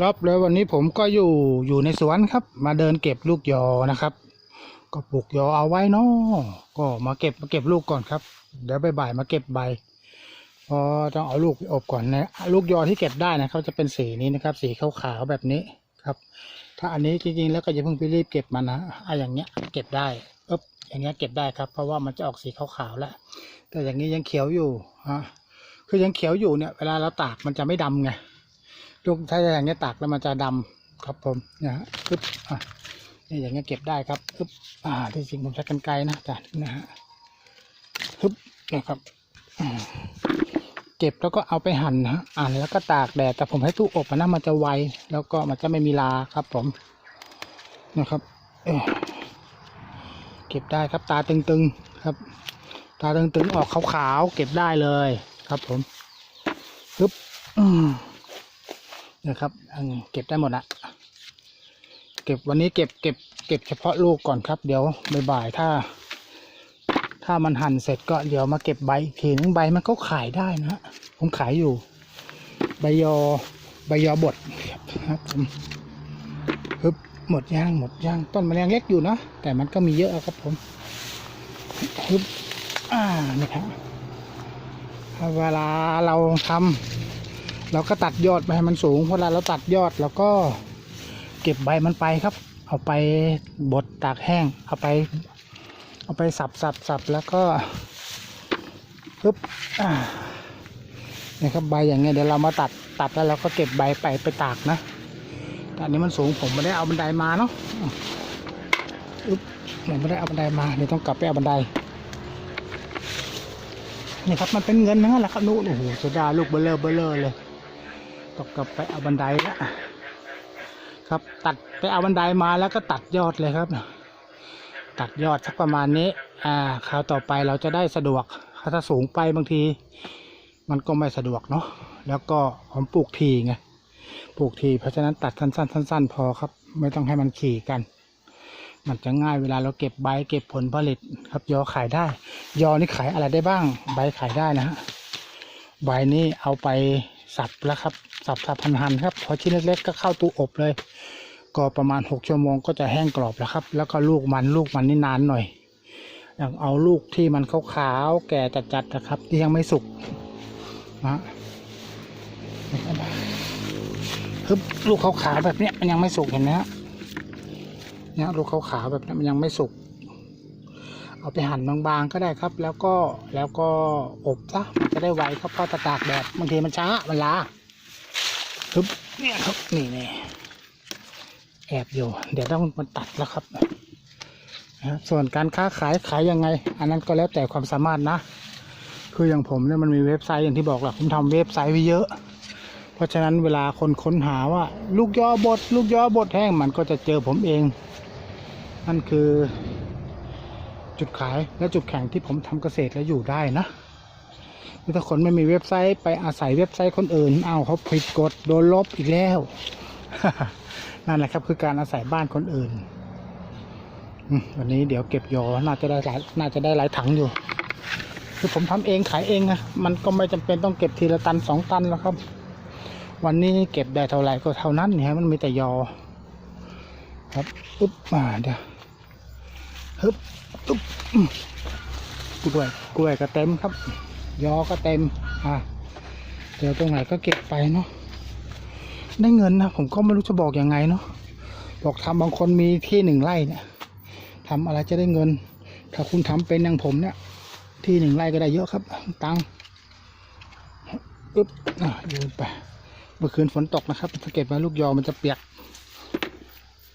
ครับแล้ววันนี้ผมก็อยู่อยู่ในสวนครับ มาเดินเก็บลูกยอนะครับ ก็ปลูกยอเอาไว้เนาะก็มาเก็บมาเก็บลูกก่อนครับ เดี๋ยวบ่ายมาเก็บใบพอต้องเอาลูกไปอบก่อนนะลูกยอที่เก็บได้นะเขาจะเป็นสีนี้นะครับ สีขาวๆแบบนี้ครับ ถ้าอันนี้จริงๆแล้วก็อย่าเพิ่งไปรีบเก็บมันนะอะอย่างเงี้ยเก็บได้เอ๊บอย่างเงี้ยเก็บได้ครับ เพราะว่ามันจะออกสีขาวๆแล้ว แต่อย่างนี้ยังเขียวอยู่ฮะคือยังเขียวอยู่เนี่ย เวลาเราตากมันจะไม่ดำไง ลูกถ้าอย่างเงี้ยตากแล้วมันจะดำครับผมนะฮะปึ๊บอะนี่อย่างเงี้ยเก็บได้ครับปึ๊บอ่า ที่จริงผมใช้กันไกรนะจ้ะนะฮะปึ๊บนะครับเก็บแล้วก็เอาไปหั่นนะฮะหั่นแล้วก็ตากแดดแต่ผมให้ตู้อบอะนะมันจะไวแล้วก็มันจะไม่มีลาครับผมนะครับเอเก็บได้ครับตาตึงๆครับ ตาตึงๆออกขาวๆเก็บได้เลยครับผมปึ๊บอืม นะครับเก็บได้หมดละเก็บวันนี้เก็บเก็บเก็บเฉพาะลูกก่อนครับ เดี๋ยวบ่ายๆถ้า ถ้ามันหั่นเสร็จก็เดี๋ยวมาเก็บใบทีนึงใบมันก็ขายได้นะฮะผมขายอยู่ ใบยอใบยอบดครับผมฮึบหมดย่างหมดย่างต้นมันยังเล็กอยู่นะแต่มันก็มีเยอะครับผมฮึบอ่านี่ครับเวลาเราทำ เราก็ตัดยอดไปให้มันสูงเวลาเราตัดยอดเราก็เก็บใบมันไปครับ เอาไปบดตากแห้ง เอาไปเอาไปสับสับสับแล้วก็ปึ๊บนี่ครับใบอย่างเงี้ยเดี๋ยวเรามาตัดตัดแล้วเราก็เก็บใบไปไปตากนะแต่อันนี้มันสูงผมไม่ได้เอาบันไดมาเนาะอึ๊บผมไม่ได้เอาบันไดมาเดี๋ยวต้องกลับไปเอาบันไดนี่ครับมันเป็นเงินทั้งนั้นแหละครับนู้นโอ้โหเสียดาลูกเบลเลอร์เบลเลอร์เลย ต้องกลับไปเอาบันไดแล้วครับตัดไปเอาบันไดมาแล้วก็ตัดยอดเลยครับ ตัดยอดสักประมาณนี้ อ่าคราวต่อไปเราจะได้สะดวกถ้าสูงไปบางที มันก็ไม่สะดวกเนาะแล้วก็ผมปลูกทีไงปลูกทีเพราะฉะนั้นตัดสั้นๆสั้นๆพอครับ ไม่ต้องให้มันขี่กัน มันจะง่ายเวลาเราเก็บใบเก็บผลผลิตครับ ยอขายได้ ยอนี่ขายอะไรได้บ้าง ใบขายได้นะฮะใบนี้เอาไป สับแล้วครับ สับสับพันหันๆครับพอชิ้นเล็กๆก็เข้าตู้อบเลย ก็ประมาณหกชั่วโมงก็จะแห้งกรอบแล้วครับ แล้วก็ลูกมันลูกมันนี่นานหน่อยอย่างเอาลูกที่มันขาวๆแก่จัดๆนะครับ ที่ยังไม่สุกนะคือลูกขาวๆแบบเนี้ยมันยังไม่สุกเห็นไหมฮะเนี่ยลูกขาวๆแบบเนี้ยมันยังไม่สุก เอาไปหั่นบางๆก็ได้ครับ แล้วก็แล้วก็อบซะมันจะได้ไวครับเพราะตากแดดบางทีมันช้ามันล้าปึ๊บเนี่ยครับนี่นี่แอบอยู่ เดี๋ยวต้องมันตัดแล้วครับนะส่วนการค้าขายขายยังไง อันนั้นก็แล้วแต่ความสามารถนะ คืออย่างผมเนี่ยมันมีเว็บไซต์อย่างที่บอกแหละผมทำเว็บไซต์ไว้เยอะ เพราะฉะนั้นเวลาคนค้นหาว่า ลูกยอบด ลูกยอบดแห้งมันก็จะเจอผมเอง นั่นคือ จุดขายและจุดแข่งที่ผมทำเกษตรแล้วอยู่ได้นะถ้าคนไม่มีเว็บไซต์ไปอาศัยเว็บไซต์คนอื่น เอาเขาผิดกฎโดนลบอีกแล้ว นั่นแหละครับ คือการอาศัยบ้านคนอื่น วันนี้เดี๋ยวเก็บยอน่าจะได้หลายน่าจะได้หลายถังอยู่ คือผมทำเองขายเองนะมันก็ไม่จำเป็นต้องเก็บทีละตันสองตันแล้วครับ วันนี้เก็บได้เท่าไหร่ก็เท่านั้นเนี่ยมันมีแต่ยอ ครับ อึ๊บมาเดี๋ยวฮึบ อึ๊บกล้วยกล้วยก็เต็มครับ ยอก็เต็ม อะเดี๋ยวตรงไหนก็เก็บไปเนาะได้เงินนะผมก็ไม่รู้จะบอกยังไงเนาะบอกทำบางคนมีที่หนึ่งไร่เนี่ยทำอะไรจะได้เงิน ถ้าคุณทำเป็นอย่างผมเนี่ย ที่หนึ่งไร่ก็ได้เยอะครับ ตังค์อึ๊บอะโยนไปเมื่อคืนฝนตกนะครับ ถ้าเก็บไว้ลูกยอมันจะเปียก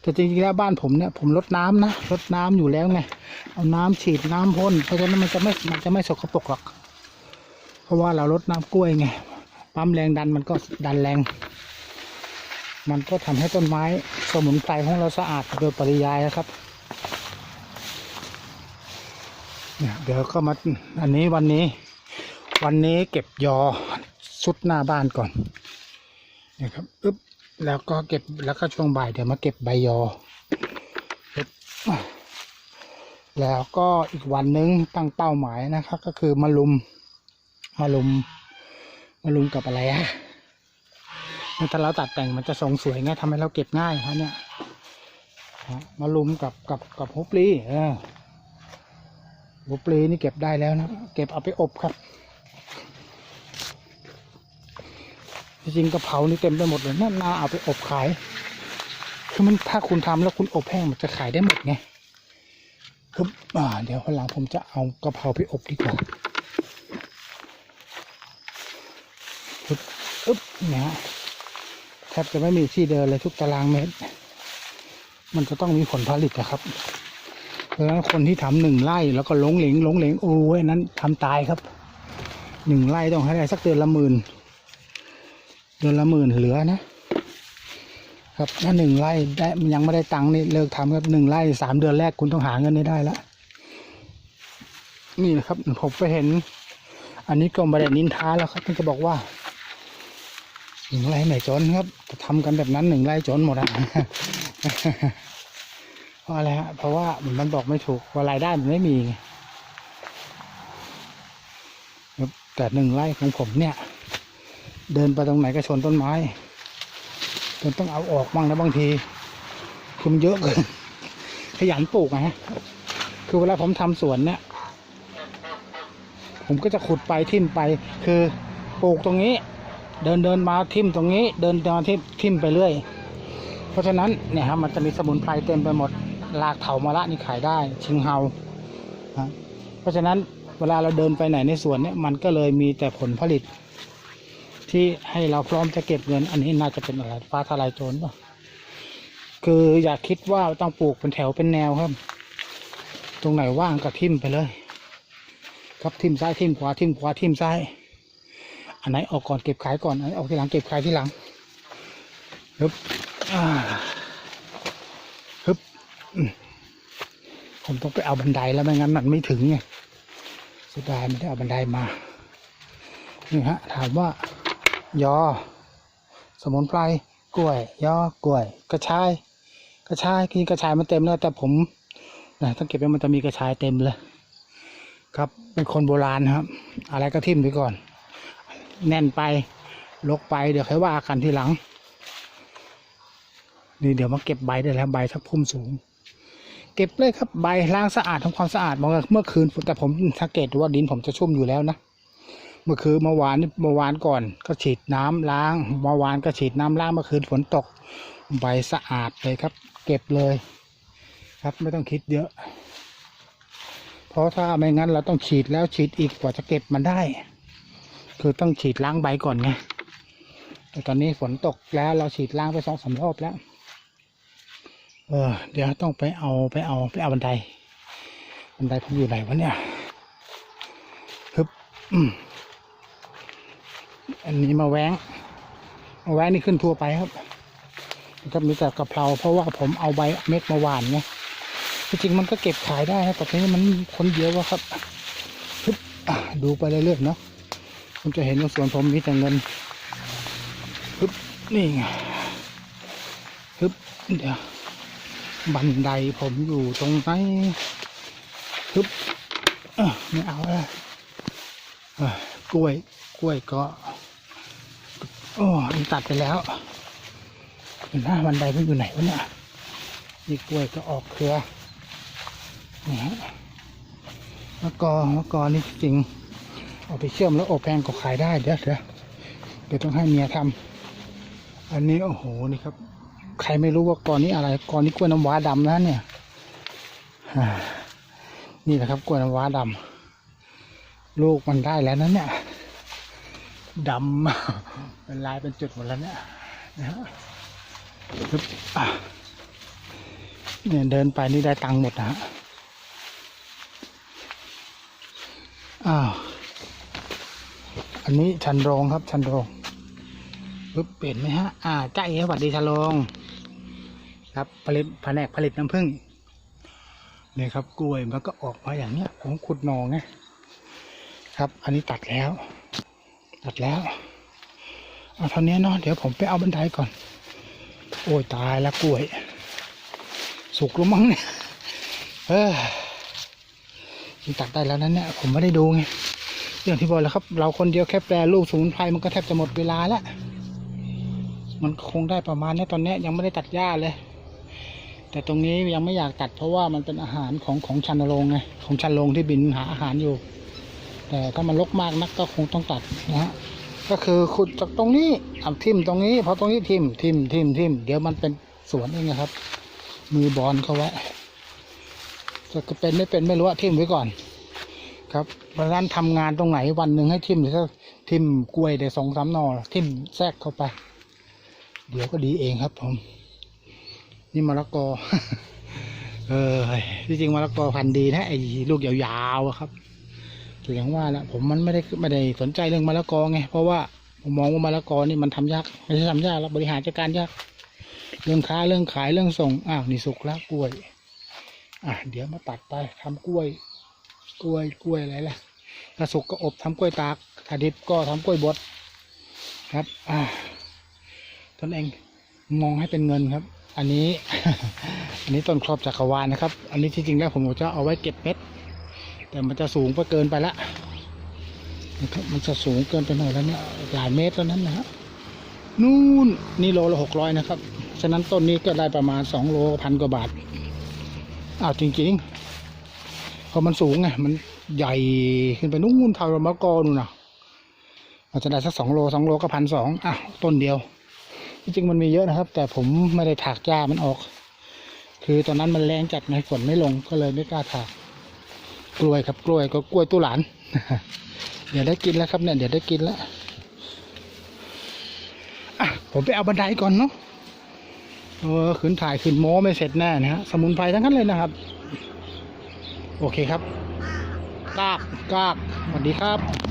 แต่จริงๆแล้วบ้านผมเนี่ยผมลดน้ำนะลดน้ำอยู่แล้วไงเอาน้ำฉีดน้ำพ่นเพราะฉะนั้นมันจะไม่มันจะไม่สกปรกหรอก เพราะว่าเราลดน้ำกล้วยไงปั๊มแรงดันมันก็ดันแรง มันก็ทำให้ต้นไม้สมุนไพรของเราสะอาดโดยปริยายนะครับเนี่ยเดี๋ยวก็มาอันนี้วันนี้ วันนี้เก็บยอชุดหน้าบ้านก่อนนี่ยครับอึ๊บ แล้วก็เก็บแล้วก็ช่วงบ่ายเดี๋ยวมาเก็บใบยอ แล้วก็อีกวันนึงตั้งเป้าหมายนะครับ ก็คือมาลุมมาลุมมาลุมกับอะไรอะถ้าเราตัดแต่งมันจะทรงสวยไงทำให้เราเก็บง่ายครับเนี่ยฮะมาลุมกับกับกับฮุบลีเออฮุบลีนี่เก็บได้แล้วนะ เก็บเอาไปอบครับ จริงๆกะเพรานี่เต็มไปหมดเลยน่านาเอาไปอบขาย คือมันถ้าคุณทำแล้วคุณอบแห้งมันจะขายได้หมดไงคืออ่า เดี๋ยววันหลังผมจะเอากระเพราไปอบดีกว่าอึ๊บอึ๊บเนี่ยแทบจะไม่มีที่เดินเลยทุกตารางเมตร มันจะต้องมีผลผลิตนะครับเพราะฉะนั้นคนที่ทำหนึ่งไร่แล้วก็หลงเหลงหลงเหลงโอ้ยนั้นทำตายครับหนึ่งไร่ต้องให้ได้สักเดือนละหมื่น เดือนละหมื่นเหลือนะครับถ้าหนึ่งไร่ได้ยังไม่ได้ตังค์นี่เลิกทำครับหนึ่งไร่สามเดือนแรกคุณต้องหาเงินได้แล้วนี่นะครับผมไปเห็น อันนี้ก็ไม่ได้นินท้าแล้วครับมันก็บอกว่าหนึ่งไร่ไหนจนครับทำกันแบบนั้นหนึ่งไร่จนหมดอะเพราะอะไรฮะเพราะว่ามันบอกไม่ถูกว่ารายได้มันไม่มีแต่หนึ่งไร่ของผมเนี่ย เดินไปตรงไหนก็ชนต้นไม้จนต้องเอาออกบ้างนะบางทีคือมันเยอะเกินขยันปลูกนะฮะคือเวลาผมทำสวนเนี่ย ผมก็จะขุดไปทิ่มไป คือปลูกตรงนี้ เดินเดินมาทิ่มตรงนี้ เดินมาทิ่มทิ่มไปเรื่อย เพราะฉะนั้นเนี่ยฮะมันจะมีสมุนไพรเต็มไปหมดรากเถามะระนี่ขายได้ ชิงเฮาเพราะฉะนั้นเวลาเราเดินไปไหนในสวนเนี่ยมันก็เลยมีแต่ผลผลิต ที่ให้เราพร้อมจะเก็บเงิน อันนี้น่าจะเป็นอะไรฟ้าทลายโจรป่ะคืออย่าคิดว่าต้องปลูกเป็นแถวเป็นแนวครับ ตรงไหนว่างก็ทิ่มไปเลย ครับทิ่มซ้ายทิ่มขวาทิ่มขวาทิ่มซ้าย อันไหนออกก่อนเก็บขายก่อนอันไหนออกทีหลังเก็บขายทีหลังฮึบฮึบผมต้องไปเอาบันไดแล้วไม่งั้นมันไม่ถึงไงเสียดายไม่ได้เอาบันไดมานี่ฮะถามว่า ยอ สมุนไพรกล้วย ยอกล้วย กระชาย กระชายกินกระชายมันเต็มแล้วแต่ผมนะถ้าเก็บไว้มันจะมีกระชายเต็มเลย ครับ เป็นคนโบราณครับ อะไรก็ทิ่มไปก่อน แน่นไปลกไปเดี๋ยวค่อยว่ากันทีหลัง นี่เดี๋ยวมาเก็บใบได้แล้วใบทักพุ่มสูง เก็บเลยครับใบล้างสะอาดทำความสะอาดมองเมื่อคืนแต่ผมสังเกตดูว่าดินผมจะชุ่มอยู่แล้วนะ เมื่อคืนเมื่อวานนี่เมื่อวานก่อน ก็ฉีดน้ำล้างเมื่อวานก็ฉีดน้ำล้างเมื่อคืนฝนตกใบสะอาดเลยครับ เก็บเลย ครับไม่ต้องคิดเยอะ เพราะถ้าไม่งั้นเราต้องฉีดแล้วฉีดอีกกว่าจะเก็บมันได้ คือต้องฉีดล้างใบก่อนไงแต่ตอนนี้ฝนตกแล้วเราฉีดล้างไปสองสามรอบแล้ว เออ เดี๋ยวต้องไปเอาไปเอาไปเอาบันได บันไดผมอยู่ไหนวะเนี่ยฮึบอืม อันนี้มาแว้งมาแว้งนี่ขึ้นทั่วไปครับก็มีแต่กะเพราเพราะว่าผมเอาใบเม็ดมาหวานไงจริงๆมันก็เก็บขายได้นะแต่ทีนี้มันคนเยอะวะครับฮึบดูไปเรื่อยๆเนาะคุณจะเห็นว่าสวนผมมีแต่เงินฮึบนี่ไงฮึบเดี๋ยวบันไดผมอยู่ตรงไหนฮึบไม่เอาแล้วเอ้อกล้วยกล้วยก็ อ้อันตัดไปแล้วเห็นหน้าบันไดมันอยู่ไหนวะเนี่ยนี่กล้วยก็ออกเครือนี่ฮะมะกอมะกอนี่จริงเอาไปเชื่อมแล้วอบแพงก็ขายได้เดี๋ยวเดี๋ยวเดี๋ยวต้องให้เมียทำอันนี้โอ้โหนี่ครับ ใครไม่รู้ว่ากอนี้อะไรกอนี้กล้วยน้ำว้าดำนะเนี่ยนี่แหละครับกล้วยน้ำว้าดำลูกมันได้แล้วนั้นเนี่ย ดำเป็นลายเป็นจุดหมดแล้วเนี่ยนะฮะปึ๊บเนี่ยเดินไปนี่ได้ตังค์หมดนะฮะอ้าวอันนี้ชันโรงครับชันโรงปึ๊บเปลี่ยนไหมฮะ อ่าจ้าเอ๋สวัสดีชันโรงครับผลิตแผนกผลิตน้ำผึ้งเนี่ยครับกล้วยมันก็ออกมาอย่างเนี้ยผมขุดหนองไงครับ อันนี้ตัดแล้ว ตัดแล้ว เอาเท่านี้เนาะเดี๋ยวผมไปเอาบันไดก่อน โอ้ยตายแล้วกล้วย สุกแล้มั้งเนี่ยเออมันตัดได้แล้วนั้นเนี่ยผมไม่ได้ดูไงอย่างที่บอกแล้วครับ เราคนเดียวแค่แปลรูปสมุนไพรมันก็แทบจะหมดเวลาแล้วมันคงได้ประมาณนี้ตอนนี้ยังไม่ได้ตัดหญ้าเลย แต่ตรงนี้ยังไม่อยากตัดเพราะว่ามันเป็นอาหารของของชันโรงไงของชันโรงที่บินหาอาหารอยู่ แต่ถ้ามันรกมากนักก็คงต้องตัดนะฮะก็คือขุดจากตรงนี้อาทิ่มตรงนี้พอตรงนี้ทิ่มทิ่มทิ่มทิ่มเดี๋ยวมันเป็นสวนเองนะครับ มือบอลเขาไว้จะเป็นไม่เป็นไม่รู้อะทิ่มไว้ก่อน ครับเพราะฉะนั้นทำงานตรงไหนวันหนึ่งให้ทิ่มเดี๋ยวถ้าทิ่มกล้วยเดี๋ยวสองสามนอทิ่มแทรกเข้าไป เดี๋ยวก็ดีเองครับผม นี่มะละกอ เออที่จริงมะละกอพันธุ์ดีนะไอ้ลูกยาวๆครับ แต่อย่างว่าแหละผมมันไม่ได้ไม่ได้สนใจเรื่องมะละกอไงเพราะว่าผมมองว่ามะละกอนี่มันทำยากไม่ใช่ทำยากแล้วบริหารจัดการยาก เรื่องค้าเรื่องขายเรื่องส่งอ้าวนี่สุกแล้วกล้วย อะเดี๋ยวมาตัดไปทำกล้วย กล้วยกล้วยอะไรล่ะถ้าสุกก็อบทำกล้วยตากถ้าดิบก็ทำกล้วยบดครับ อ่าตนเองมองให้เป็นเงินครับ อันนี้ อันนี้ต้นครอบจักรวาลนะครับ อันนี้ที่จริงแล้วผมจะเอาไว้เก็บเม็ด แต่มันจะสูงไปเกินไปละนะครับมันจะสูงเกินไปหน่อยแล้วเนี่ยหลายเมตรแล้วนั้นนะฮะนู่นนี่โลละหกร้อยนะครับ ฉะนั้นต้นนี้ก็ได้ประมาณสองโลพันกว่าบาทอ้าวจริงๆเพราะมันสูงไงมันใหญ่ขึ้นไปนู่นเท่ามะกอนู่นนะอาจจะได้สักสองโลสองโลก็พันสองอ้าวต้นเดียวจริงๆมันมีเยอะนะครับ แต่ผมไม่ได้ถากหญ้ามันออก คือตอนนั้นมันแรงจัดไงฝนไม่ลงก็เลยไม่กล้าถาก กล้วยครับกล้วยก็กล้วยตู้หลาน เดี๋ยวได้กินแล้วครับเนี่ยเดี๋ยวได้กินแล้วอะผมไปเอาบันไดก่อนเนาะเออขึ้นถ่ายขึ้นโม้ไม่เสร็จแน่นะฮะสมุนไพรทั้งนั้นเลยนะครับ โอเคครับกากกากสวัสดีครับ